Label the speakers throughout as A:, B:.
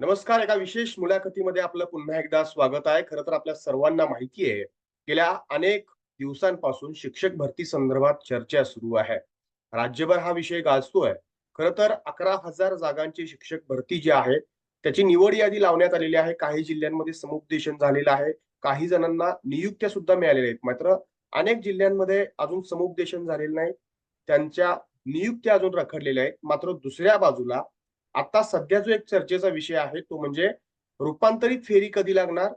A: नमस्कार एका विशेष मुलाखतीमध्ये आपलं पुन्हा एकदा स्वागत आहे. खरं तर आपल्या सर्वांना माहिती आहे गेल्या अनेक दिवसांपासून शिक्षक भरती संदर्भात चर्चा सुरू आहे. राज्यभर हा विषय गाजतोय. खर तर अकरा हजार जागांची शिक्षक भरती जी आहे त्याची निवड यादी लावण्यात आलेली आहे. काही जिल्ह्यांमध्ये समुपदेशन झालेलं आहे. काही जणांना नियुक्त्या सुद्धा मिळालेल्या आहेत. मात्र अनेक जिल्ह्यांमध्ये अजून समुपदेशन झालेलं नाही. त्यांच्या नियुक्त्या अजून रखडलेल्या आहेत. मात्र दुसऱ्या बाजूला आता सध्या जो एक चर्चेचा विषय आहे तो म्हणजे रूपांतरित फेरी कधी लागणार?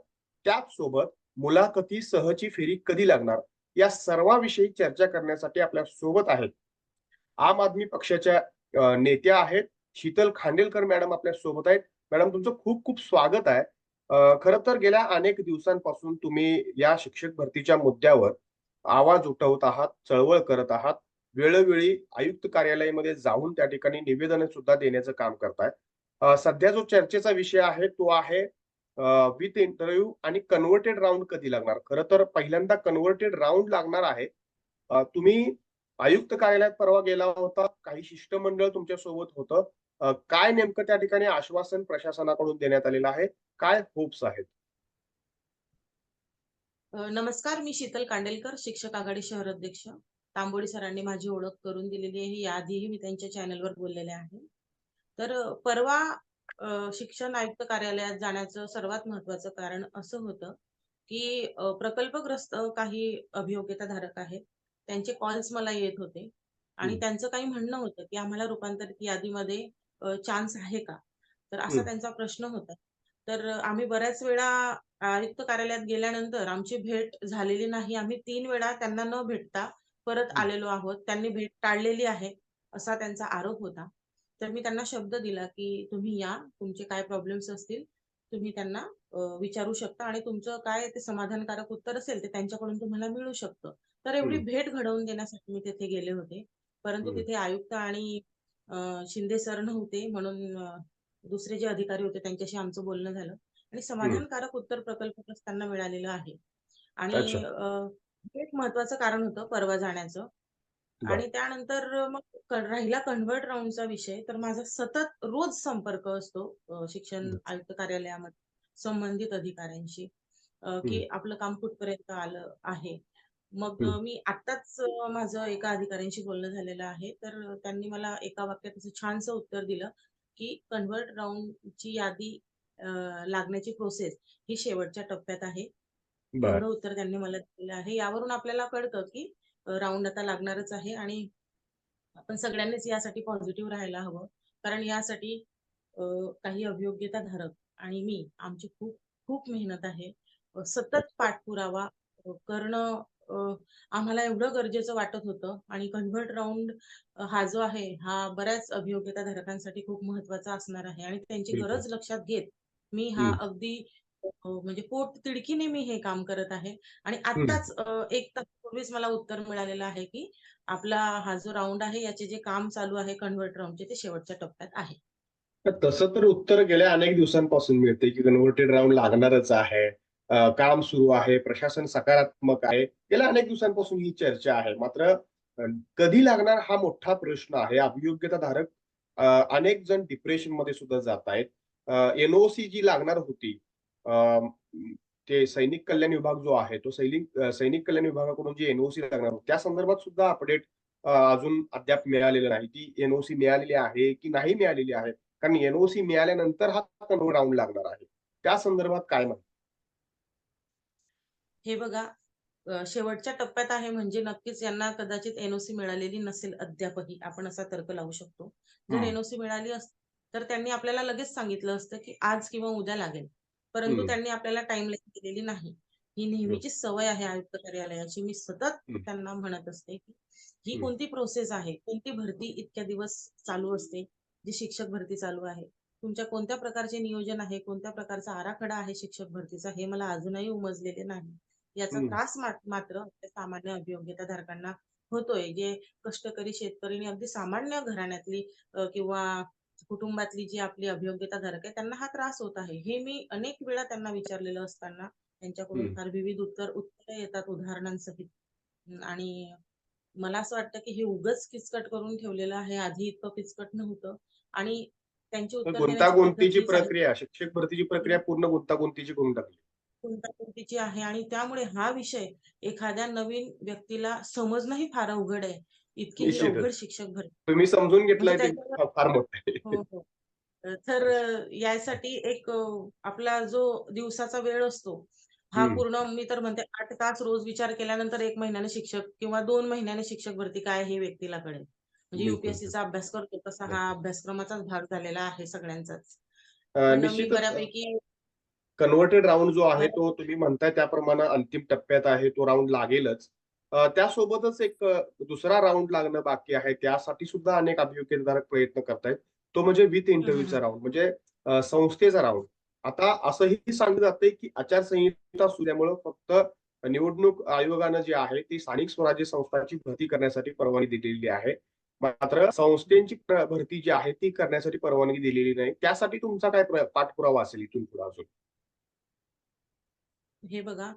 A: त्याच सोबत मुलाखती सहची फेरी कधी लागणार? या सर्वाविषयी चर्चा करण्यासाठी आपल्यासोबत आहेत. आम आदमी पक्षाच्या नेत्या आहेत. शीतल खांडेलकर मॅडम आपल्यासोबत आहेत. मॅडम तुमचं खूप खूप स्वागत आहे. खर तर गेल्या अनेक दिवसांपासून तुम्ही या शिक्षक भरतीच्या मुद्द्यावर आवाज उठवत आहात चळवळ करत आहात. वेळोवेळी आयुक्त कार्यालयामध्ये जाऊन त्या ठिकाणी निवेदन सुद्धा देण्याचं काम करताय सध्या जो चर्चेचा विषय आहे तो आहे विथ इंटरव्ह्यू आणि कन्व्हर्टेड राऊंड कधी लागणार? खरं तर पहिल्यांदा कन्व्हर्टेड राऊंड लागणार आहे. तुम्ही आयुक्त कार्यालयात परवा गेला होता काही शिष्टमंडळ तुमच्यासोबत होतं. काय नेमकं त्या ठिकाणी आश्वासन प्रशासनाकडून देण्यात आलेलं आहे? काय होप्स आहेत?
B: नमस्कार मी शीतल कांडेलकर शिक्षक आघाडी शहर अध्यक्ष. तांबोळी सरांनी माझी ओळख करून दिलेली आहे. याआधीही मी त्यांच्या चॅनलवर बोललेले आहे. तर परवा शिक्षण आयुक्त कार्यालयात जाण्याचं सर्वात महत्वाचं कारण असं होतं की प्रकल्पग्रस्त काही अभियोग्यताधारक आहेत. त्यांचे कॉल्स मला येत होते. आणि त्यांचं काही म्हणणं होतं की आम्हाला रूपांतरित यादीमध्ये चान्स आहे का? तर असा त्यांचा प्रश्न होता. तर आम्ही बऱ्याच वेळा आयुक्त कार्यालयात गेल्यानंतर आमची भेट झालेली नाही. आम्ही 3 वेळा त्यांना न भेटता परत आलेलो आहोत. त्यांनी भेट टाळलेली आहे, असा त्यांचा आरोप होता. तर मी त्यांना शब्द दिला, की "तुम्ही या, तुमचे काय प्रॉब्लेम्स असतील, तुम्ही त्यांना विचारू शकता आणि तुमचं काय ते समाधानकारक उत्तर असेल, ते त्यांच्याकडून तुम्हाला मिळू शकतं." तर एवढी भेट घडवून देण्यासाठी मी तिथे गेले होते. परंतु तिथे आयुक्त आणि शिंदे सर नव्हते म्हणून दुसरे जे अधिकारी होते त्यांच्याशी आमचं बोलणं झालं. आणि. समाधानकारक उत्तर प्रकल्पग्रस्तांना मिळालेलं आहे. आणि एक महत्त्वाचं कारण होतं परवा जाण्याचं. आणि त्यानंतर मग राहिला कन्व्हर्ट राउंडचा विषय, तर माझा सतत रोज संपर्क असतो शिक्षण आयुक्त कार्यालयामध्ये संबंधित अधिकाऱ्यांशी की आपलं काम कुठपर्यंत आलं आहे. मग मी आत्ताच अ, माझं एका अधिकाऱ्यांशी बोलणं झालेलं आहे. तर त्यांनी मला एका वाक्यात असं छानसं उत्तर दिलं, की कन्व्हर्ट राउंडची यादी लागण्याची प्रोसेस ही शेवटच्या टप्प्यात आहे.
A: बर
B: एवढं उत्तर त्यांनी मला दिलेलं आहे. यावरून आपल्याला कळतं, की राउंड आता लागणारच आहे आणि आपण सगळ्यांनीच यासाठी पॉझिटिव्ह राहायला हवं. कारण यासाठी अ, काही अभियोग्यताधारक आणि मी आमची खूप खूप मेहनत आहे. सतत पाठपुरावा करणं आम्हाला एवढं गरजेचं वाटत होतं आणि कन्व्हर्ट राउंड हा जो आहे, हा बऱ्याच अभियोग्यताधारकांसाठी खूप महत्त्वाचा असणार आहे आणि त्यांची गरज लक्षात घेत मी हा अगदी म्हणजे पोटतिडकीने मी हे काम करत आहे. आणि
A: हम्म.
B: आत्ताच अ, 1 तासापूर्वीच मला उत्तर मिळालेलं आहे, की आपला हा जो राउंड आहे, याचे जे काम चालू आहे कन्व्हर्ट राउंडचे, ते शेवटच्या टप्प्यात आहे.
A: तर तसं तर उत्तर गेल्या अनेक दिवसांपासून मिळते की कन्व्हर्टेड राऊंड लागणारच आहे. अ, काम सुरू आहे प्रशासन सकारात्मक आहे. गेल्या अनेक दिवसांपासून ही चर्चा आहे. मात्र अ, कधी लागणार हा मोठा प्रश्न आहे. अभियोग्यताधारक अ, अनेक जण डिप्रेशनमध्ये सुद्धा जात आहेत. एनओसी जी लागणार होती ते सैनिक कल्याण विभाग जो आहे तो सैनिक सैनिक कल्याण विभागाकडून जी एनओसी लागणार त्या संदर्भात सुद्धा अपडेट अजून अद्याप मिळालेलं नाही ती एनओसी मिळालेली आहे की नाही मिळालेली आहे कारण एनओसी मिळाल्यानंतर हा कन्व्हर्ट राऊंड लागणार आहे त्या संदर्भात काय म्हणतात
B: हे बघा, शेवटच्या टप्प्यात आहे म्हणजे नक्कीच यांना कदाचित एन-ओ-सी मिळालेली नसेल अद्यापही. आपण असा तर्क लावू शकतो. जर एन-ओ-सी मिळाली असती, तर त्यांनी आपल्याला लगेच सांगितलं असतं, की आज किंवा उद्या लागेल. परंतु त्यांनी आपल्याला टाईमलाईन दिलेली नाही. ही नेहमीची सवय आहे आयुक्त कार्यालयाची. मी सतत त्यांना म्हणत असते, की ही कोणती प्रोसेस आहे? कोणती भरती इतक्या दिवस चालू असते? जी शिक्षक भरती चालू आहे. तुमच्या कोणत्या प्रकारचे नियोजन आहे? कोणत्या प्रकारचा आराखडा आहे शिक्षक भरतीचा? हे मला अजूनही उमजलेले नाही. याचा त्रास मात्र सामान्य अभियोग्यताधारकांना होतोय. जे कष्टकरी शेतकरी अगदी सामान्य घराण्यातली किंवा कुटुंबातली जी आपली अभियोग्यताधारक आहे, त्यांना हा त्रास होत आहे. हे मी अनेक वेळा त्यांना विचारलेलं असताना त्यांच्याकडून फार विविध उत्तर उत्तरं येतात उदाहरणांसहित. आणि मला असं वाटतं, की हे उगाच किचकट करून ठेवलेलं आहे. आधी इतकं किचकट नव्हतं आणि त्यांची
A: तर
B: उत्तर
A: गुंतागुंतीची. प्रक्रिया शिक्षक भरतीची प्रक्रिया पूर्ण गुंतागुंतीची करून टाकली
B: गुंतागुंतीची आहे आणि त्यामुळे हा विषय एखाद्या नवीन व्यक्तीला समजणंही फार अवघड आहे. इतकी ही. अवघड शिक्षक भरती.
A: तुम्ही समजून घेतलाय
B: म्हणजे
A: ते
B: त्याच्यावर
A: फार मोठं
B: हो, हो. तर यासाठी एक आपला जो दिवसाचा वेळ असतो, हा. पूर्ण मी तर म्हणते 8 तास रोज विचार केल्यानंतर 1 महिन्याने शिक्षक किंवा 2 महिन्याने शिक्षक भरती काय हे व्यक्तीला कळेल. म्हणजे. यू-पी-एस-सीचा अभ्यास करतो तसा हा. अभ्यासक्रमाचाच भाग झालेला आहे सगळ्यांचाच. बऱ्यापैकी
A: कन्व्हर्टेड राउंड जो आहे
B: बऱ्या
A: तो तुम्ही म्हणताय त्याप्रमाणे अंतिम टप्प्यात आहे तो राउंड लागेलच. त्यासोबतच एक दुसरा राउंड लागणं बाकी आहे. त्यासाठी सुद्धा अनेक अभियोग्यताधारक प्रयत्न करतायत. तो म्हणजे विथ इंटरव्ह्यूचा. राउंड म्हणजे संस्थेचा राउंड. आता असंही सांगितलं जातंय की आचारसंहिता सुटल्यामुळं फक्त निवडणूक आयोगानं जे आहे ती स्थानिक स्वराज्य संस्थांची भरती करण्यासाठी परवानगी दिलेली आहे. मात्र संस्थेची भरती जी आहे ती करण्यासाठी परवानगी दिलेली नाही. त्यासाठी तुमचा काय प्र पाठपुरावा असेल इथून पुढे अजून?
B: हे बघा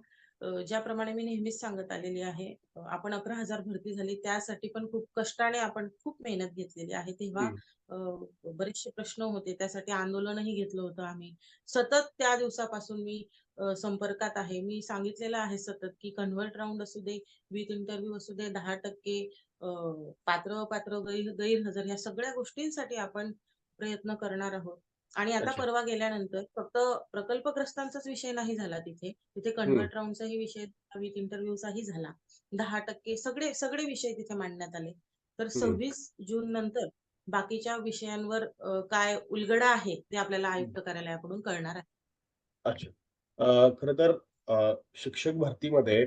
B: ज्याप्रमाणे मी नेहमीच सांगत आलेली आहे, आपण 11,000 भरती झाली त्यासाठी पण खूप कष्टाने आपण खूप मेहनत घेतलेली आहे. तेव्हा बरेचसे प्रश्न होते. त्यासाठी आंदोलनही घेतलं होतं आम्ही. सतत त्या दिवसापासून मी संपर्कात आहे. मी सांगितलेलं आहे सतत, की कन्व्हर्ट राउंड असू दे, विथ इंटरव्ह्यू असू दे, 10% अ, पात्र, अपात्र, गैर गैरहजर ह्या सगळ्या गोष्टींसाठी आपण प्रयत्न करणार आहोत. आणि आता
A: अच्छा.
B: परवा गेल्यानंतर फक्त प्रकल्पग्रस्तांचाच विषय नाही झाला तिथे. तिथे. कन्व्हर्ट राउंडचाही विषय विथ इंटरव्ह्यूचाही झाला. 10% सगळे सगळे विषय तिथे मांडण्यात आले. तर. 26 जून नंतर बाकीच्या विषयांवर काय उलगडा आहे ते आपल्याला. आयुक्त कार्यालयाकडून कळणार आहे.
A: अच्छा. खरं तर शिक्षक भरतीमध्ये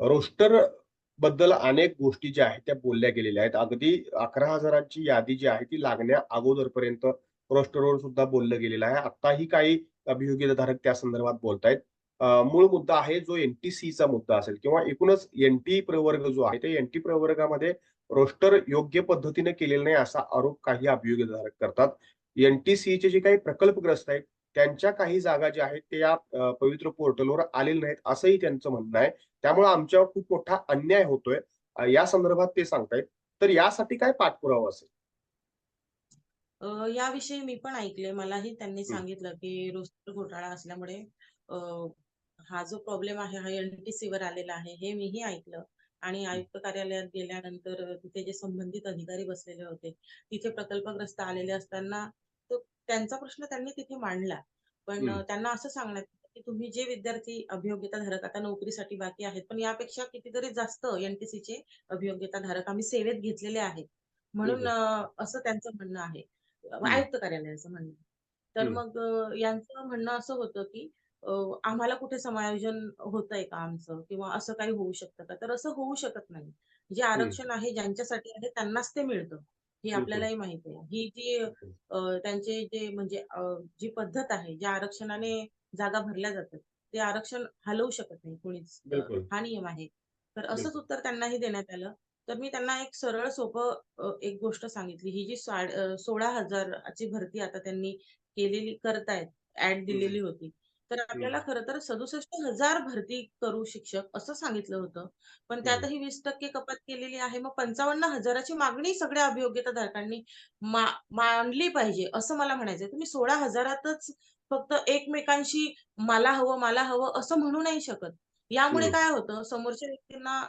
A: रोस्टरबद्दल अनेक गोष्टी ज्या आहेत त्या बोलल्या गेलेल्या आहेत. अगदी 11,000 ची यादी जी आहे ती लागण्या अगोदरपर्यंत रोस्टरवर सुद्धा बोललं गेलेलं आहे. आत्ताही काही अभियोग्यताधारक त्या संदर्भात बोलतायत. मूळ मुद्दा आहे जो एन-टी-सीचा मुद्दा असेल किंवा एकूणच एन-टी प्रवर्ग जो आहे, त्या एन-टी प्रवर्गामध्ये रोस्टर योग्य पद्धतीने केलेला नाही असा आरोप काही अभियोग्यताधारक करतात. एन-टी-सीचे जे काही प्रकल्पग्रस्त आहेत, त्यांच्या काही जागा ज्या आहेत त्या या पवित्र पोर्टलवर आलेल्या नाहीत असंही त्यांचं म्हणणं आहे. त्यामुळे आमच्यावर खूप मोठा अन्याय होतोय. या संदर्भात ते सांगतायत. तर यासाठी काय पाठपुरावा असेल?
B: अ, याविषयी मी पण ऐकलंय. मलाही त्यांनी. सांगितलं, की रोस्टर घोटाळा असल्यामुळे हा जो प्रॉब्लेम आहे हा एन-टी-सीवर आलेला आहे. हे मीही ऐकलं आणि. आयुक्त कार्यालयात गेल्यानंतर तिथे जे संबंधित अधिकारी बसलेले होते, तिथे प्रकल्पग्रस्त आलेले असताना तो त्यांचा प्रश्न त्यांनी तिथे मांडला. पण. त्यांना असं सांगण्यात आलं, की तुम्ही जे विद्यार्थी अभियोग्यताधारक आता नोकरीसाठी बाकी आहेत, पण यापेक्षा कितीतरी जास्त एन-टी-सीचे अभियोग्यताधारक आम्ही सेवेत घेतलेले आहेत. म्हणून असं त्यांचं म्हणणं आहे. आयुक्त कार्यालयाचं म्हणणं. तर. मग यांचं म्हणणं असं होतं, की आम्हाला कुठे समायोजन होतंय का आमचं? किंवा असं काही होऊ शकतं का? तर असं होऊ शकत नाही. जे. आरक्षण आहे ज्यांच्यासाठी आहे त्यांनाच ते मिळतं. हे. आपल्यालाही माहिती आहे. ही जी त्यांचे जे म्हणजे जी पद्धत आहे, ज्या आरक्षणाने जागा भरल्या जातात, ते आरक्षण हलवू शकत नाही कोणीच. हा नियम आहे. तर असंच. उत्तर त्यांनाही देण्यात आलं. तर मी त्यांना एक सरळ सोपं एक गोष्ट सांगितली. ही जी साड अ, 16,000 ची भरती आता त्यांनी केलेली करतायत,
A: हं.
B: दिलेली होती. तर आपल्याला. खरं तर 67,000 भरती करू शिक्षक असं सांगितलं होतं. पण
A: हं.
B: त्यातही 20% कपात केलेली आहे. मग 55,000 ची मागणी सगळ्या अभियोग्यताधारकांनी मा मांडली पाहिजे असं मला म्हणायचंय. तुम्ही 16,000तच फक्त एकमेकांशी मला हवं, मला हवं असं म्हणू नाही शकत. यामुळे. काय होतं समोरच्या व्यक्तींना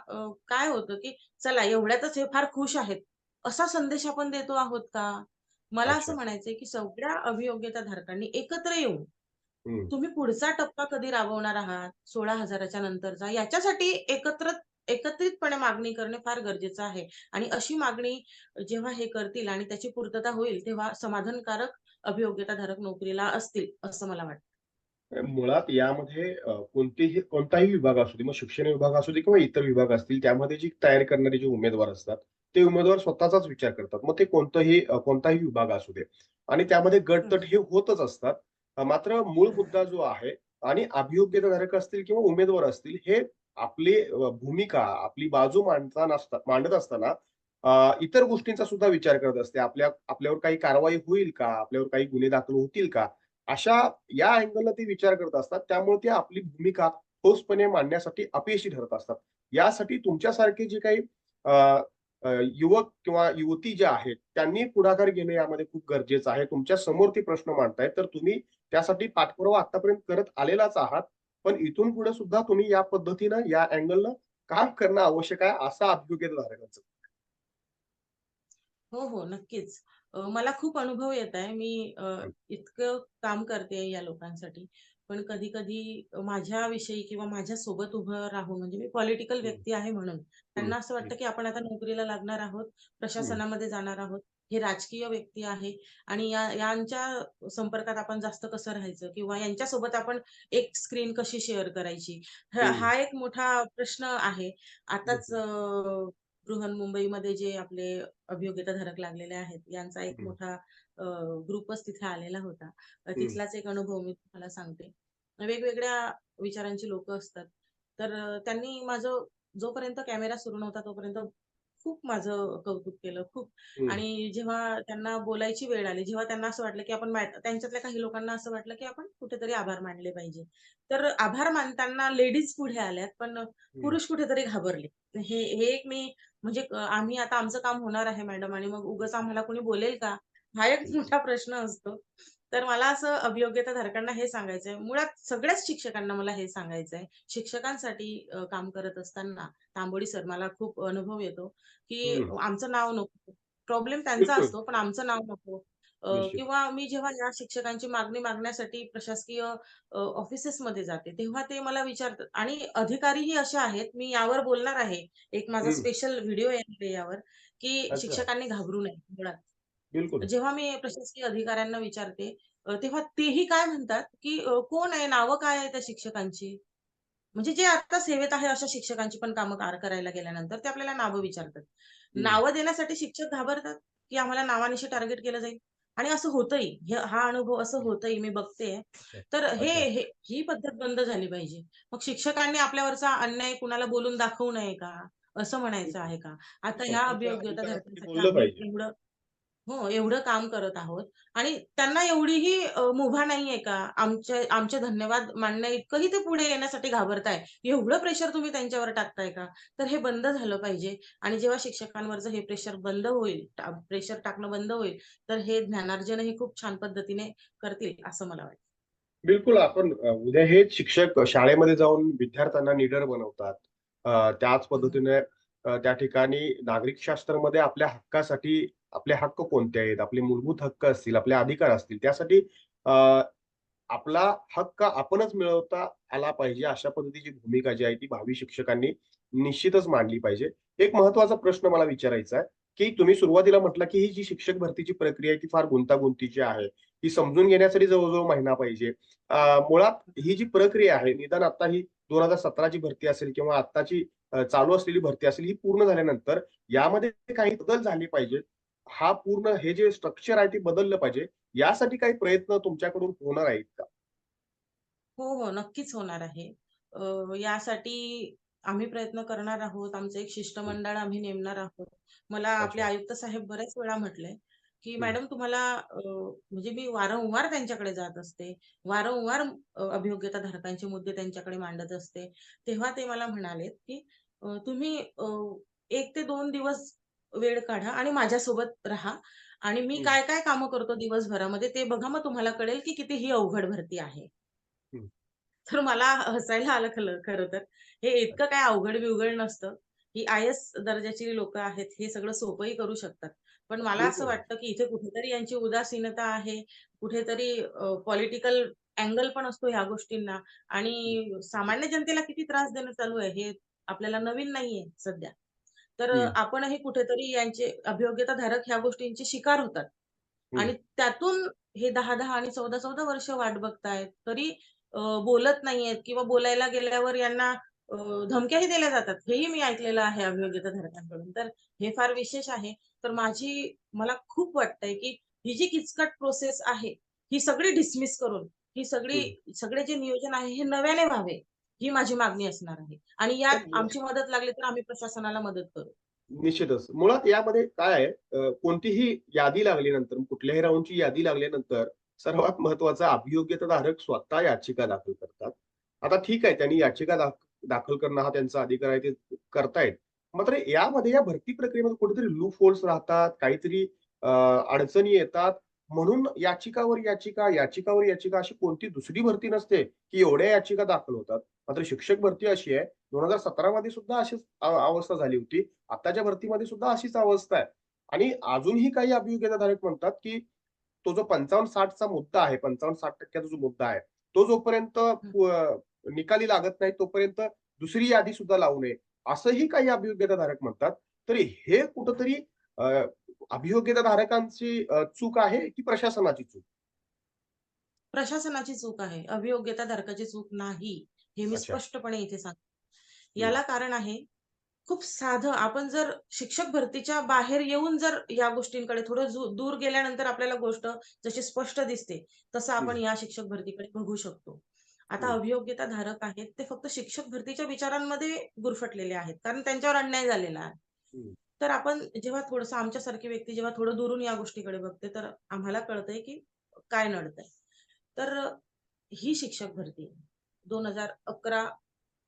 B: काय होतं, की चला एवढ्यातच हे फार खुश आहेत. असा संदेश आपण देतो आहोत का? मला असं. म्हणायचंय, की सगळ्या अभियोग्यताधारकांनी एकत्र येऊन. तुम्ही पुढचा टप्पा कधी राबवणार आहात 16,000 च्या नंतरचा याच्यासाठी एकत्र एकत्रितपणे मागणी करणे फार गरजेचं आहे. आणि अशी मागणी जेव्हा हे करतील आणि त्याची पूर्तता होईल, तेव्हा समाधानकारक अभियोग्यताधारक नोकरीला असतील, असं मला वाटतं.
A: मुळात यामध्ये कोणतेही कोणतीही कोणताही विभाग असू दे, मग शिक्षण विभाग असू दे किंवा इतर विभाग असतील, त्यामध्ये जी तयार करणारे जे उमेदवार असतात, ते उमेदवार स्वतःचाच विचार करतात. मग ते कोणतंही कोणताही विभाग असू दे आणि त्यामध्ये गटतट हे होतच असतात. मात्र मूळ मुद्दा जो आहे आणि अभियोग्यताधारक असतील किंवा उमेदवार असतील, हे आपली भूमिका, आपली बाजू मांडताना मांडत असताना इतर गोष्टींचा सुद्धा विचार करत असते. आपल्या आपल्यावर काही कारवाई होईल का? आपल्यावर काही गुन्हे दाखल होतील का? अशा या अँगलला ते विचार करत असतात. त्यामुळे ते आपली भूमिका ठोसपणे मांडण्यासाठी अपयशी ठरत असतात. यासाठी तुमच्यासारखे जे काही युवक किंवा युवती ज्या आहेत त्यांनी पुढाकार घेणे यामध्ये खूप गरजेचं आहे तुमच्यासमोर ते प्रश्न मांडतायत तर तुम्ही त्यासाठी पाठपुरावा आतापर्यंत करत आलेलाच आहात पण इथून पुढे सुद्धा तुम्ही या पद्धतीनं या अँगलनं काम करणं आवश्यक आहे असा अभियोग्यताधारकांचं
B: हो, हो. नक्कीच. मला खूप अनुभव येत आहे. मी. इतकं काम करते या लोकांसाठी. पण कधी-कधी माझ्याविषयी किंवा माझ्यासोबत उभं राहून म्हणजे मी पॉलिटिकल व्यक्ती आहे म्हणून. त्यांना असं वाटतं, की आपण आता नोकरीला लागणार आहोत, प्रशासनामध्ये जाणार आहोत. हे राजकीय व्यक्ती आहे आणि या यांच्या संपर्कात आपण जास्त कसं राहायचं किंवा यांच्यासोबत आपण एक स्क्रीन कशी शेअर करायची. हा एक मोठा प्रश्न आहे. आताच बृहन्मुंबईमध्ये जे आपले अभियोग्यताधारक लागलेले आहेत, यांचा एक मोठा ग्रुपच तिथे आलेला होता. तिथलाच एक अनुभव मी तुम्हाला सांगते. वेगवेगळ्या विचारांची लोकं असतात. तर त्यांनी माझं जोपर्यंत कॅमेरा सुरू नव्हता तोपर्यंत खूप माझं कौतुक केलं, खूप. आणि जेव्हा त्यांना बोलायची वेळ आली, जेव्हा त्यांना असं वाटलं, की आपण त्यांच्यातल्या काही लोकांना असं वाटलं, की आपण कुठेतरी आभार मानले पाहिजे. तर आभार मानताना लेडीज पुढे आल्यात, पण. पुरुष कुठेतरी घाबरले. हे हे एक मी म्हणजे आम्ही आता आमचं काम होणार आहे मॅडम आणि मग उगाच आम्हाला कोणी बोलेल का? हा एक मोठा प्रश्न असतो. तर मला असं अभियोग्यताधारकांना हे सांगायचंय, मुळात सगळ्याच शिक्षकांना मला हे सांगायचंय. शिक्षकांसाठी काम करत असताना तांबोळी सर मला खूप अनुभव येतो, की आमचं नाव नको. प्रॉब्लेम त्यांचा. असतो, पण आमचं नाव नको. अ,
A: निश्चित.
B: किंवा मी जेव्हा या शिक्षकांची मागणी मागण्यासाठी प्रशासकीय अ, ऑफिसेसमध्ये जाते, तेव्हा ते मला विचारतात आणि अधिकारीही असे आहेत, मी यावर बोलणार आहे. एक माझा
A: हं.
B: स्पेशल व्हिडिओ येणार आहे यावर, की
A: अच्छा.
B: शिक्षकांनी घाबरू नये मुळात.
A: बिलकुल.
B: जेव्हा मी प्रशासकीय अधिकाऱ्यांना विचारते, अ, तेव्हा तेही काय म्हणतात, की अ, "कोण आहे? नावं काय आहे त्या शिक्षकांची?" म्हणजे जे आता सेवेत आहे अशा शिक्षकांची पण कामं कार करायला गेल्यानंतर ते आपल्याला नावं विचारतात.
A: हं.
B: नावं देण्यासाठी शिक्षक घाबरतात, की आम्हाला नावानिशी टार्गेट केलं जाईल आणि असं होतंही. हे अनुभव असं होतंही मी.
A: अच्छा.
B: तर हे. हे पद्धत बंद झाली पाहिजे. मग शिक्षकांनी आपल्यावरचा अन्याय कुणाला बोलून दाखवू नये का? असं म्हणायचं. आहे का? आता ह्या अभियोग्यता. एवढं हो, एवढं काम करत आहोत आणि त्यांना एवढीही अ, मुभा नाहीये का? आमचे आमचे धन्यवाद मानण्या इतकंही ते पुढे येण्यासाठी घाबरताय. एवढं प्रेशर तुम्ही त्यांच्यावर टाकताय का? तर हे बंद झालं पाहिजे आणि जेव्हा शिक्षकांवरचं हे प्रेशर बंद होईल, प्रेशर टाकणं बंद होईल, तर हे ज्ञानार्जनही खूप छान पद्धतीने करतील असं मला वाटतं.
A: बिलकुल आपण अ, उद्या हेच शिक्षक शाळेमध्ये जाऊन विद्यार्थ्यांना निडर बनवतात. अ, त्याच
B: हं,
A: पद्धतीने अ, त्या ठिकाणी नागरिक शास्त्रामध्ये आपल्या हक्कासाठी आपले हक्क कोणते आहेत, आपले मूलभूत हक्क असतील, आपले अधिकार असतील, त्यासाठी आपला हक्क आपणच मिळवता आला पाहिजे, अशा पद्धतीची भूमिका जी आहे ती भावी शिक्षकांनी निश्चितच मांडली पाहिजे. एक महत्त्वाचा प्रश्न मला विचारायचा आहे, की तुम्ही सुरुवातीला म्हटलं, की ही जी शिक्षक भरतीची प्रक्रिया आहे ती फार गुंतागुंतीची आहे. ही समजून घेण्यासाठी जवळजवळ महिना पाहिजे. मुळात ही जी प्रक्रिया आहे, निदान आता ही 2017 ची भरती असेल किंवा आत्ताची चालू असलेली भरती असेल, ही पूर्ण झाल्यानंतर यामध्ये काही बदल झाले पाहिजेत. हा पूर्ण हे जे स्ट्रक्चर आहे ते बदललं पाहिजे. यासाठी काही प्रयत्न तुमच्याकडून होणार आहेत का?
B: हो, हो. नक्कीच होणार आहे. यासाठी आम्ही प्रयत्न करणार आहोत. आमचं एक. शिष्टमंडळ आम्ही नेमणार आहोत. मला आपले. आयुक्त साहेब बऱ्याच वेळा म्हटले, की "मॅडम तुम्हाला म्हणजे मी वारंवार त्यांच्याकडे जात असते. वारंवार अ, अभियोग्यताधारकांचे मुद्दे त्यांच्याकडे मांडत असते." तेव्हा ते मला म्हणालेत, की "तुम्ही 1 ते 2 दिवस वेळ काढा आणि माझ्यासोबत राहा आणि मी
A: हं,
B: काय-काय कामं करतो दिवसभरामध्ये ते बघा. मग तुम्हाला कळेल, की किती ही अवघड भरती आहे." तर मला हसायला आलं खलं खरं तर. हे इतकं काय अवघड-बिवघड नसतं. ही आय-एस दर्जाची लोकं आहेत. हे सगळं सोपंही करू शकतात. पण मला असं. वाटतं, की इथे कुठेतरी यांची उदासीनता आहे. कुठेतरी पॉलिटिकल अँगल पण असतो ह्या गोष्टींना आणि सामान्य जनतेला किती त्रास देणं चालू आहे, हे आपल्याला नवीन नाहीये सध्या. तर आपणही कुठेतरी यांचे अभियोग्यताधारक ह्या गोष्टींचे शिकार होतात. आणि त्यातून हे 10-10 आणि 14-14 वर्ष वाट बघतायत. तरी बोलत नाहीयेत किंवा बोलायला गेल्यावर यांना धमक्याही दिल्या जातात. हेही मी ऐकलेलं आहे अभियोग्यताधारकांकडून. तर हे फार विशेष आहे. तर माझी मला खूप वाटतंय, की ही जी किचकट प्रोसेस आहे, ही सगळी डिसमिस करून, ही सगळी. सगळे जे नियोजन आहे हे नव्याने व्हावे, ही माझी मागणी असणार आहे. आणि यात आमची मदत लागली तर आम्ही प्रशासनाला मदत करू.
A: निश्चितच. मुळात यामध्ये काय आहे कोणतीही यादी लागल्यानंतर, कुठल्याही राउंडची यादी लागल्यानंतर सर्वात महत्त्वाचा अभियोग्यताधारक स्वतः याचिका दाखल करतात. आता ठीक आहे, त्यांनी याचिका दाख दाखल करणं हा त्यांचा अधिकार आहे, ते करतायत. मात्र यामध्ये या भरती प्रक्रियेमध्ये कुठेतरी लूप होल्स राहतात काहीतरी अडचणी येतात म्हणून याचिकावर याचिका याचिकावर याचिका अशी कोणती दुसरी भरती नसते की एवढ्या याचिका दाखल होतात मात्र शिक्षक भरती अशी आहे दोन हजार सतरा मध्ये सुद्धा अशीच अवस्था झाली होती. आताच्या भरतीमध्ये सुद्धा अशीच अवस्था आहे. आणि अजूनही काही अभियोग्यताधारक म्हणतात की तो जो पंचावन्न साठचा मुद्दा आहे पंचावन्न साठ टक्क्याचा जो मुद्दा आहे तो जोपर्यंत निकाली लागत नाही तोपर्यंत दुसरी यादी सुद्धा लावू नये असंही काही अभियोग्यताधारक म्हणतात. तरी हे कुठंतरी अभियोग्यताधारकांची चूक आहे की प्रशासनाची चूक?
B: प्रशासनाची चूक आहे अभियोग्यता धारकाची चूक नाही. हे मी
A: अच्छा.
B: स्पष्टपणे इथे सांगते याला कारण आहे खूप साधं आपण जर शिक्षक भरतीच्या बाहेर येऊन जर या गोष्टींकडे थोडं दूर गेल्यानंतर आपल्याला गोष्ट जशी स्पष्ट दिसते तसं आपण. या शिक्षक भरतीकडे बघू शकतो आता. अभियोग्यता धारक आहेत ते फक्त शिक्षक भरतीच्या विचारांमध्ये गुरफटलेले आहेत कारण त्यांच्यावर अन्याय झालेला आहे. तर आपण जेव्हा थोडंसं आमच्यासारखी व्यक्ती जेव्हा थोडं दुरून या गोष्टीकडे बघते तर आम्हाला कळतंय की काय नडतंय तर ही शिक्षक भरती दोन हजार अकरा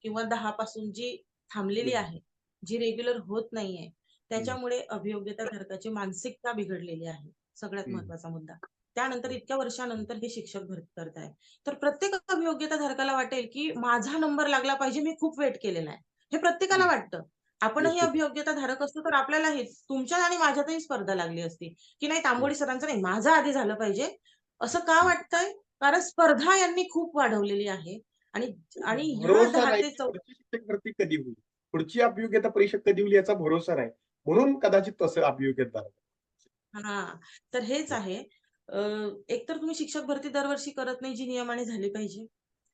B: किंवा दहा पासून जी थांबलेली. आहे जी रेग्युलर होत नाहीये त्याच्यामुळे अभियोग्यता धारकाची मानसिकता बिघडलेली आहे सगळ्यात. महत्त्वाचा मुद्दा. त्यानंतर इतक्या वर्षानंतर हे शिक्षक भरती करताय तर प्रत्येक अभियोग्यता धारकाला वाटेल की माझा नंबर लागला पाहिजे मी खूप वेट केलेला आहे. हे प्रत्येकाला. वाटतं. आपणही. अभियोग्यता धारक असतो तर आपल्यालाही तुमच्या आणि माझ्यातही स्पर्धा लागली असती. की नाही तांबोळी सरांचं नाही माझं आधी झालं पाहिजे. असं का वाटतंय? कारण स्पर्धा यांनी खूप वाढवलेली आहे. आणि आणि ह्या
A: भरोसा
B: दहा
A: नाही.
B: ते
A: की
B: चौ
A: पुढची शिक्षक भरती कधी होईल? पुढची अभियोग्यता परीक्षा कधी होईल याचा भरोसा नाही. म्हणून कदाचित तसं अभियोग्यता
B: हा तर हेच आहे. अं, एकतर तुम्ही शिक्षक भरती दरवर्षी करत नाही जी नियमाने झाली पाहिजे.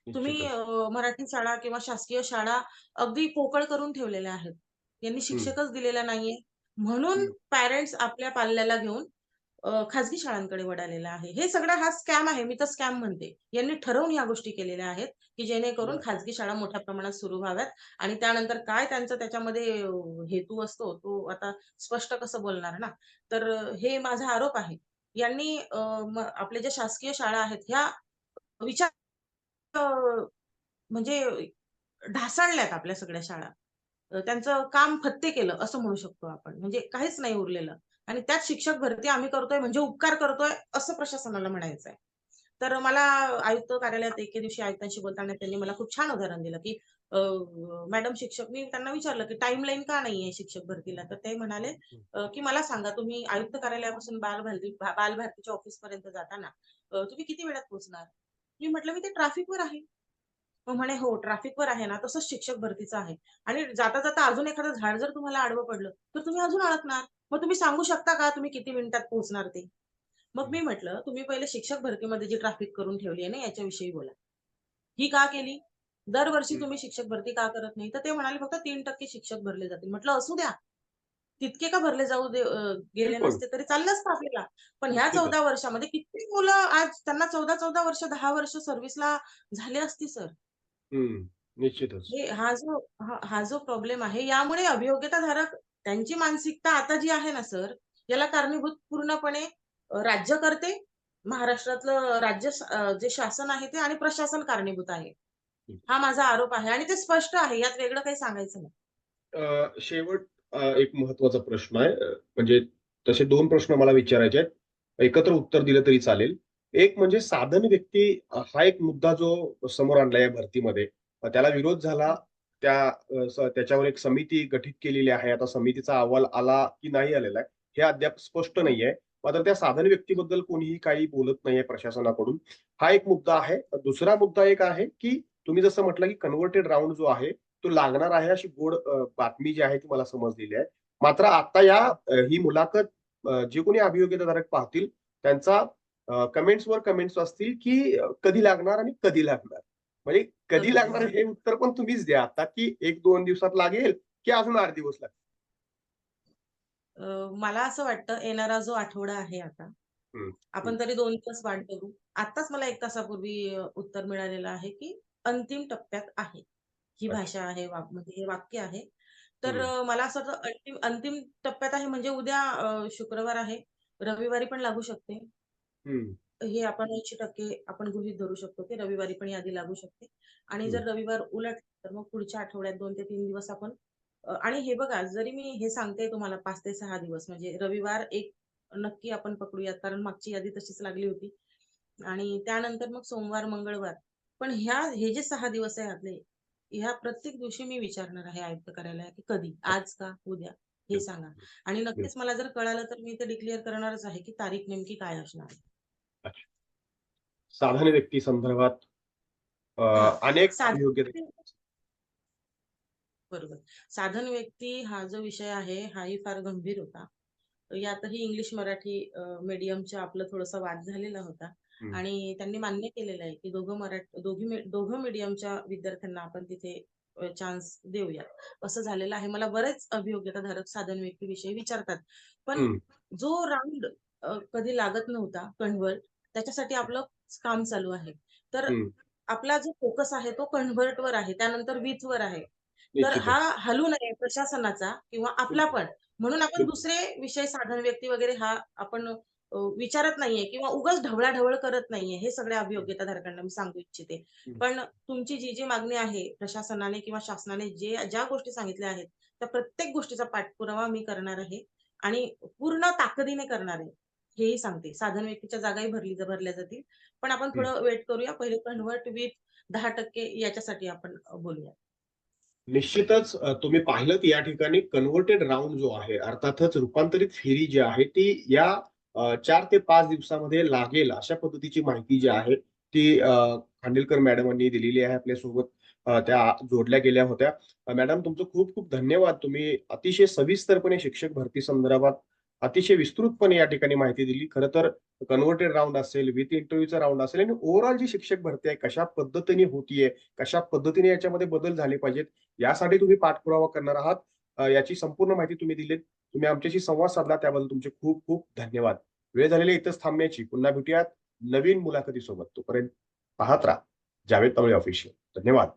B: तुम्ही
A: निश्चितच.
B: अं, मराठी शाळा किंवा शासकीय शाळा अगदी पोकळ करून ठेवलेल्या आहेत. यांनी शिक्षकच दिलेला नाहीये. म्हणून
A: हम्म.
B: पॅरेंट्स आपल्या पाल्याला घेऊन खाजगी शाळांकडे वळालेला आहे. हे सगळं हा स्कॅम आहे. मी तर स्कॅम म्हणते. यांनी ठरवून या गोष्टी केलेल्या आहेत की जेणेकरून. खाजगी शाळा मोठ्या प्रमाणात सुरू व्हाव्यात आणि त्यानंतर काय त्यांचा त्याच्यामध्ये हेतू असतो तो आता स्पष्ट कसं बोलणार ना? तर हे माझा आरोप आहे. यांनी आपल्या ज्या शासकीय शाळा आहेत ह्या विचार म्हणजे ढासळल्यात आपल्या सगळ्या शाळा. त्यांचं काम फत्ते केलं असं म्हणू शकतो आपण. म्हणजे काहीच नाही उरलेलं. आणि त्यात शिक्षक भरती आम्ही करतोय म्हणजे उपकार करतोय असं प्रशासनाला म्हणायचंय. तर मला आयुक्त कार्यालयात एके दिवशी आयुक्तांशी बोलताना त्यांनी मला खूप छान उदाहरण दिलं की मॅडम शिक्षक मी त्यांना विचारलं की टाइम लाईन का नाहीये शिक्षक भरतीला? तर ते म्हणाले की मला सांगा तुम्ही आयुक्त कार्यालयापासून बालभारती भा- बालभारतीच्या ऑफिस पर्यंत जाताना तुम्ही किती वेळात पोहोचणार? मी म्हटलं मी ते ट्रॅफिकवर आहे. मग म्हणे हो ट्रॅफिकवर आहे ना तसंच शिक्षक भरतीचं आहे. आणि जाता जाता अजून एखादं झाड जर तुम्हाला आडवं पडलं तर तुम्ही अजून अडकणार. मग तुम्ही सांगू शकता का तुम्ही किती मिनिटात पोहोचणार ते? मग मी म्हटलं तुम्ही पहिले शिक्षक भरतीमध्ये जी ट्रॅफिक करून ठेवली आहे ना याच्याविषयी बोला. ही का केली? दरवर्षी. तुम्ही शिक्षक भरती का करत नाही? तर ते म्हणाले फक्त तीन टक्के शिक्षक भरले जातील. म्हटलं असू द्या. तितके का भरले जाऊ दे गेले. नसते तरी चाललं असतं आपल्याला पण ह्या. चौदा वर्षामध्ये किती मुलं आज त्यांना चौदा चौदा वर्ष दहा वर्ष सर्व्हिसला झाले असती सर.
A: निश्चितच.
B: हे जो हा जो प्रॉब्लेम आहे यामुळे अभियोग्यताधारक त्यांची मानसिकता आता जी आहे ना सर याला कारणीभूत पूर्णपणे राज्यकर्ते महाराष्ट्रातलं राज्य जे शासन आहे ते आणि प्रशासन कारणीभूत आहे. हा माझा आरोप आहे आणि ते स्पष्ट आहे यात वेगळं काही सांगायचं नाही.
A: शेवट एक महत्त्वाचा प्रश्न आहे. म्हणजे तसे दोन प्रश्न मला विचारायचे आहेत. एकत्र उत्तर दिलं तरी चालेल. एक म्हणजे साधन व्यक्ती हा एक मुद्दा जो समोर आणला या भरतीमध्ये त्याला विरोध झाला त्या त्याच्यावर एक समिती गठीत केलेली आहे. आता समितीचा अहवाल आला की नाही आलेला आहे हे अद्याप स्पष्ट नाहीये. मात्र त्या साधन व्यक्तीबद्दल कोणीही काही बोलत नाहीये प्रशासनाकडून. हा एक मुद्दा आहे. दुसरा मुद्दा एक आहे की तुम्ही जसं म्हटलं की कन्व्हर्टेड राऊंड जो आहे तो लागणार आहे अशी गोड बातमी जी आहे ती मला समजलेली आहे. मात्र आता या ही मुलाखत जे कोणी अभियोग्यताधारक पाहतील त्यांचा कमेंट्सवर कमेंट्स असतील की कधी लागणार आणि कधी लागणार? म्हणजे कधी. लागणार हे उत्तर पण तुम्हीच द्या. आता की एक दोन दिवसात लागेल की अजून आठ दिवस लागेल
B: अ, मला असं वाटतं येणारा जो आठवडा आहे आता आपण तरी दोन दिवस वाट बघू. आताच मला एक तासापूर्वी उत्तर मिळालेलं आहे की अंतिम टप्प्यात आहे. ही. भाषा आहे म्हणजे हे वाक्य आहे. तर मला असं वाटतं अंतिम अंतिम टप्प्यात आहे म्हणजे उद्या शुक्रवार आहे. रविवारी पण लागू शकते. हे आपण ऐंशी टक्के आपण गृहीत धरू शकतो की रविवारी पण यादी लागू शकते आणि. जर रविवार उलट तर मग पुढच्या आठवड्यात दोन ते तीन दिवस आपण आणि हे बघा जरी मी हे सांगते तुम्हाला 5 ते 6 दिवस म्हणजे रविवार एक नक्की आपण पकडूयात कारण मागची यादी तशीच लागली होती. आणि त्यानंतर मग सोमवार, मंगळवार. पण ह्या हे जे 6 दिवस आहे आपले, ह्या प्रत्येक दिवशी मी विचारणार आहे आयुक्त कार्यालयात, की कधी? आज का? उद्या? हे सांगा. आणि नक्कीच मला जर कळालं तर मी ते डिक्लेअर करणारच आहे, की तारीख नेमकी काय असणार.
A: साधन व्यक्ती संदर्भात अनेक
B: व्यक्ती बरोबर. साधन व्यक्ती हा जो विषय आहे, हाही फार गंभीर होता. यातही इंग्लिश मराठी मीडियमच्या आपलं थोडासा वाद झालेला होता. आणि त्यांनी मान्य केलेलं आहे, की दोघं मराठी दोघी दोघं मीडियमच्या विद्यार्थ्यांना आपण तिथे चान्स देऊया. असं झालेलं आहे. मला बरेच अभियोग्यताधारक साधन व्यक्तीविषयी विचारतात. पण. जो राउंड अ, कधी लागत नव्हता कन्व्हर्ट त्याच्यासाठी आपलं काम चालू आहे. तर. आपला जो फोकस आहे तो कन्व्हर्टवर आहे. त्यानंतर विथवर आहे. तर हा. हलू नये प्रशासनाचा किंवा आपला. पण. म्हणून आपण. दुसरे विषय साधन व्यक्ती वगैरे हा आपण विचारत नाहीये किंवा उगाच ढवळाढवळ करत नाहीये. हे सगळ्या अभियोग्यताधारकांना मी सांगू इच्छिते. पण तुमची जी, जी मागणी आहे प्रशासनाने किंवा शासनाने जे ज्या गोष्टी सांगितल्या आहेत, त्या प्रत्येक गोष्टीचा पाठपुरावा मी करणार आहे आणि पूर्ण ताकदीने करणार आहे. हेही सांगते. साधन व्यक्तीच्या जागाही भरली भरल्या जातील. पण आपण. थोडं वेट करूया. पहिले कन्व्हर्ट विथ 10% याच्यासाठी आपण बोलूया.
A: निश्चितच तुम्ही पाहिलत या ठिकाणी कन्व्हर्टेड राउंड जो आहे, अर्थातच रूपांतरित फेरी जी आहे ती या 4 ते 5 दिवसामध्ये लागेल अशा पद्धतीची माहिती जी आहे ती खांडेलकर मॅडमांनी दिलेली आहे आपल्यासोबत. अ, त्या जोडल्या गेल्या होत्या. मॅडम तुमचं खूप-खूप धन्यवाद. तुम्ही अतिशय सविस्तरपणे शिक्षक भरती संदर्भात अतिशय विस्तृतपणे या ठिकाणी माहिती दिली. खरं तर कन्व्हर्टेड राऊंड असेल, विथ इंटरव्ह्यूचा राऊंड असेल आणि ओव्हरऑल जी शिक्षक भरती आहे, कशा पद्धतीने होतीये, कशा पद्धतीने याच्यामध्ये बदल झाले पाहिजेत, यासाठी तुम्ही पाठपुरावा करणार आहात. याची संपूर्ण माहिती तुम्ही दिलीत. तुम्ही आमच्याशी संवाद साधला त्याबद्दल तुमचे खूप-खूप धन्यवाद. वेळ झालेली इथंच थांबण्याची. पुन्हा भेटूयात नवीन मुलाखतीसोबत. तोपर्यंत पाहत राहा जावेद तवळे ऑफिशियल. धन्यवाद.